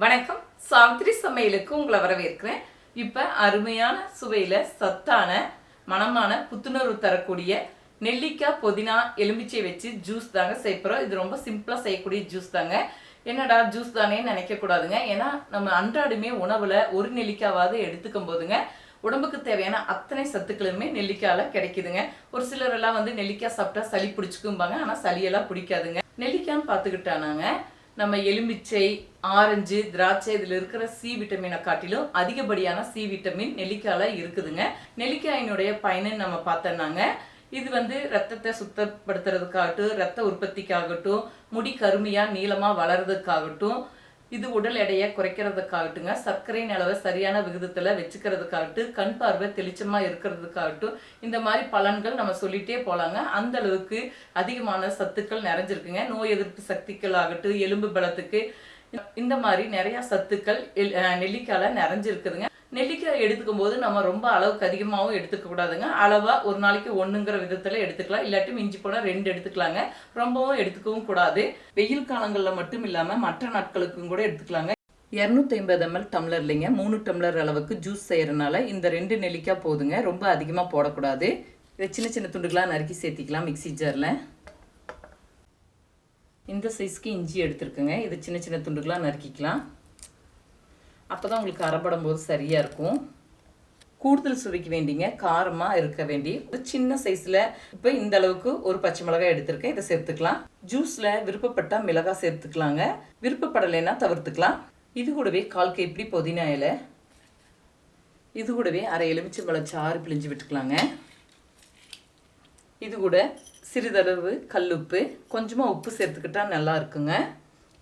வணக்கம். சாவித்ரி சமையலுக்கு உங்களை வரவேற்கிறேன். இப்போ அருமையான சுவையில் சத்தான மனமான புத்துணர்வு தரக்கூடிய நெல்லிக்காய் புதினா எலுமிச்சை வச்சு ஜூஸ் தாங்க செய்யப்போகிறோம் இது ரொம்ப சிம்பிளாக செய்யக்கூடிய ஜூஸ் தாங்க. என்னடா ஜூஸ் தானே நினைக்கக்கூடாதுங்க ஏன்னா நம்ம அன்றாடுமே உணவில் ஒரு நெல்லிக்காவாவது எடுத்துக்கும் போதுங்க. உடம்புக்கு தேவையான அத்தனை சத்துக்களுமே நெல்லிக்காயில் கிடைக்குதுங்க. ஒரு சிலரெல்லாம் வந்து நெல்லிக்காய் சாப்பிட்டா சளி பிடிச்சிக்கும்பாங்க. ஆனால் சளியெல்லாம் பிடிக்காதுங்க. நெல்லிக்காய்னு பார்த்துக்கிட்டானாங்க. நம்ம எலுமிச்சை ஆரஞ்சு திராட்சை இதில் இருக்கிற சி விட்டமினை காட்டிலும் அதிகப்படியான சி விட்டமின் நெல்லிக்காயில் இருக்குதுங்க. நெல்லிக்காயினுடைய பயனை நம்ம பார்த்தோம்னாங்க. இது வந்து ரத்தத்தை சுத்தப்படுத்துறதுக்காகட்டும் ரத்த உற்பத்திக்காகட்டும் முடி கருமையாக நீளமாக வளர்றதுக்காகட்டும் இது உடல் எடையை குறைக்கிறதுக்காகட்டுங்க. சர்க்கரையின் அளவை சரியான விகிதத்தில் வச்சுக்கிறதுக்காகட்டும் கண் பார்வை தெளிச்சமாக இருக்கிறதுக்காகட்டும் இந்த மாதிரி பலன்கள் நம்ம சொல்லிகிட்டே போகலாங்க அந்த அளவுக்கு அதிகமான சத்துக்கள் நிறைஞ்சிருக்குங்க. நோய் எதிர்ப்பு சக்திகள் ஆகட்டும் எலும்பு பலத்துக்கு இந்த மாதிரி நிறையா சத்துக்கள் எல்- நிறைஞ்சிருக்குதுங்க. நெல்லிக்காய் எடுத்துக்கும் போது நம்ம ரொம்ப அளவுக்கு அதிகமாகவும் எடுத்துக்கக்கூடாதுங்க அளவாக ஒரு நாளைக்கு ஒன்றுங்கிற விதத்தில் எடுத்துக்கலாம். இல்லாட்டி மிஞ்சி போனால் ரெண்டு எடுத்துக்கலாங்க. ரொம்பவும் எடுத்துக்கவும் கூடாது. வெயில் காலங்களில் மட்டும் இல்லாமல் மற்ற நாட்களுக்கும் கூட எடுத்துக்கலாங்க. இரநூத்தி ஐம்பது எம்எல் டம்ளர் இல்லைங்க. மூணு டம்ளர் அளவுக்கு ஜூஸ் செய்கிறனால இந்த ரெண்டு நெல்லிக்காய் போதுங்க. ரொம்ப அதிகமாக போடக்கூடாது. இதை சின்ன சின்ன துண்டுகளாக நறுக்கி சேர்த்திக்கலாம் மிக்ஸி ஜாரில். இந்த சைஸ்க்கு இஞ்சி எடுத்துருக்குங்க. இது சின்ன சின்ன துண்டுகளாக நறுக்கிக்கலாம். அப்போ தான் உங்களுக்கு அரைப்படும் போது சரியாக இருக்கும். கூடுதல் சுவைக்கு வேண்டிங்க காரமாக இருக்க வேண்டி. ஒரு சின்ன சைஸில் இப்போ இந்த அளவுக்கு ஒரு பச்சை மிளகாய் எடுத்திருக்கேன். இதை சேர்த்துக்கலாம். ஜூஸில் விருப்பப்பட்டால் மிளகாய் சேர்த்துக்கலாங்க. விருப்பப்படலைன்னா தவிர்த்துக்கலாம். இது கூடவே கால் கைப்பிடி புதினா இலை. இது கூடவே அரை எலுமிச்சம்பழம் சாறு பிழிஞ்சு விட்டுக்கலாங்க. இது கூட சிறிதளவு கல்லுப்பு கொஞ்சமாக உப்பு சேர்த்துக்கிட்டா நல்லா இருக்குங்க.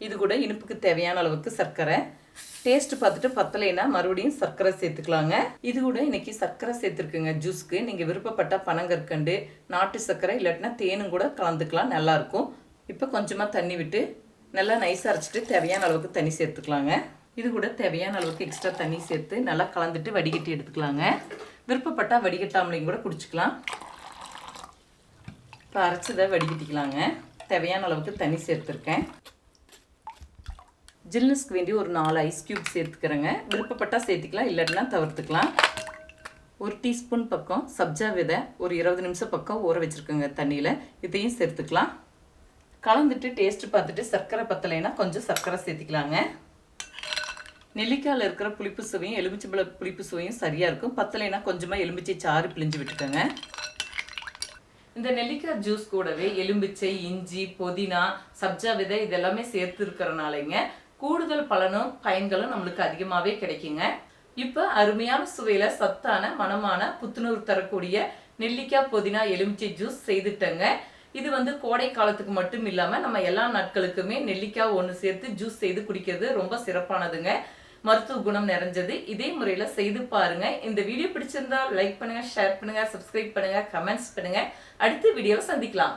இது கூட இனிப்புக்கு தேவையான அளவுக்கு சர்க்கரை. டேஸ்ட் பார்த்துட்டு பத்தலைன்னா மறுபடியும் சர்க்கரை சேர்த்துக்கலாங்க. இது கூட இன்னைக்கு சர்க்கரை சேர்த்துருக்குங்க ஜூஸ்க்கு. நீங்கள் விருப்பப்பட்ட பனங்கற்கண்டு நாட்டு சர்க்கரை இல்லாட்டினா தேனும் கூட கலந்துக்கலாம் நல்லாயிருக்கும் இப்போ கொஞ்சமாக தண்ணி விட்டு நல்லா நைஸாக அரைச்சிட்டு தேவையான அளவுக்கு தண்ணி சேர்த்துக்கலாங்க. இது கூட தேவையான அளவுக்கு எக்ஸ்ட்ரா தண்ணி சேர்த்து நல்லா கலந்துட்டு வடிகட்டி எடுத்துக்கலாங்க. விருப்பப்பட்டால் வடிகட்டாமலையும் கூட குடிச்சிக்கலாம். இப்போ அரைச்சதை வடிகட்டிக்கலாங்க. தேவையான அளவுக்கு தண்ணி சேர்த்துருக்கேன். ஜில்னஸ்க்கு வேண்டி ஒரு நாலு ஐஸ் க்யூப் சேர்த்துக்கிறேங்க. விருப்பப்பட்டால் சேர்த்துக்கலாம் இல்லாட்டினா தவிர்த்துக்கலாம். ஒரு டீஸ்பூன் பக்கம் சப்ஜா விதை ஒரு இருபது நிமிஷம் பக்கம் ஊற வச்சுருக்கோங்க தண்ணியில். இதையும் சேர்த்துக்கலாம். கலந்துட்டு டேஸ்ட் பார்த்துட்டு சர்க்கரை பத்தலைன்னா கொஞ்சம் சர்க்கரை சேர்த்திக்கலாங்க. நெல்லிக்காயில் இருக்கிற புளிப்பு சுவையும் எலுமிச்சம்பழ புளிப்பு சுவையும் சரியாக இருக்கும். பத்தலைன்னா கொஞ்சமாக எலுமிச்சை சாறு பிழிஞ்சு விட்டுக்கோங்க. இந்த நெல்லிக்காய் ஜூஸ் கூடவே எலும்பிச்சை இஞ்சி புதினா சப்ஜா விதை இதெல்லாமே சேர்த்து இருக்கிறனாலங்க கூடுதல் பலனும் பயன்களும் நம்மளுக்கு அதிகமாகவே கிடைக்குங்க. இப்போ அருமையான சுவையில் சத்தான மனமான புத்துணர்வு தரக்கூடிய நெல்லிக்காய் புதினா எலுமிச்சை ஜூஸ் செய்துட்டேங்க. இது வந்து கோடை காலத்துக்கு மட்டும் இல்லாமல் நம்ம எல்லா நாட்களுக்குமே நெல்லிக்காய் ஒன்று சேர்த்து ஜூஸ் செய்து குடிக்கிறது ரொம்ப சிறப்பானதுங்க. மருத்துவ குணம் நிறைஞ்சது. இதே முறையில் செய்து பாருங்க. இந்த வீடியோ பிடிச்சிருந்தா லைக் பண்ணுங்க ஷேர் பண்ணுங்க சப்ஸ்கிரைப் பண்ணுங்க கமெண்ட்ஸ் பண்ணுங்க. அடுத்த வீடியோவை சந்திக்கலாம்.